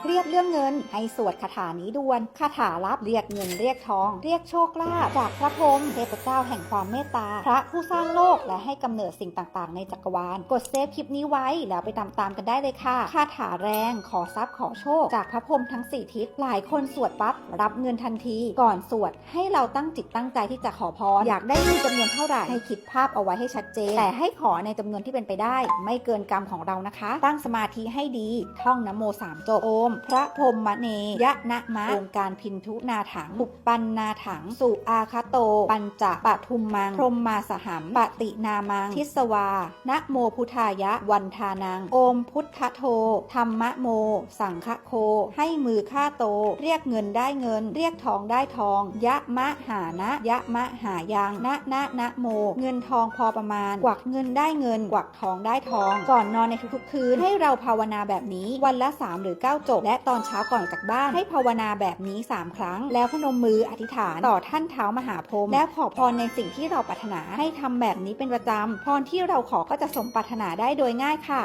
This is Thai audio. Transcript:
เครียดเรื่องเงินให้สวดคาถานี้ด่วนคาถาลับเรียกเงินเรียกทอง เรียกโชคลาภจากพระพรหมเทพเจ้าแห่งความเมตตา พระผู้สร้างโลกและให้กำเนิดสิ่งต่างๆ ในจักรวาล กดเซฟคลิปนี้ไว้แล้วไปตามๆกันได้เลยค่ะคาถาแรงขอทรัพย์ขอโชค จากพระพรหมทั้งสี่ทิศหลายคนสวดปั๊บรับเงินทันที ก่อนสวดให้เราตั้งจิตตั้งใจที่จะขอพรอยากได้เงินจำนวนเท่าไหร่ให้คิดภาพเอาไว้ให้ชัดเจน แต่ให้ขอในจำนวนที่เป็นไปได้ ไม่เกินกรรมของเรานะคะ ตั้งสมาธิให้ดีท่องนโมสามจบโอม พระพรหมเนยะนะมะองค์การพินทุนาถังปุปปันนาถัง สุอาคาโต ปัญจะปะทุมมัง พรมมาสหัมปตินามัง ทิสวา นะโมพุทธายะวันทานัง โอมพุทธโธธรรมะโม สังฆโค ให้มือฆ่าโต เรียกเงินได้เงิน เรียกทองได้ทอง ยะมะหานะ ยะมะหายัง นะนะนะโม เงินทองพอประมาณ กวักเงินได้เงิน กวักทองได้ทอง ก่อนนอนในทุกๆคืน ให้เราภาวนาแบบนี้ วันละ 3 หรือ 9 จบและตอนเช้าก่อนกจากบ้านให้ภาวนาแบบนี้ 3 ครั้ง แล้วพนมมืออธิษฐานต่อท่านเท้ามหาพรหมแล้วขอพรในสิ่งที่เราปรารถนาให้ทำแบบนี้เป็นประจำพรที่เราขอก็จะสมปรารถนาได้โดยง่ายค่ะ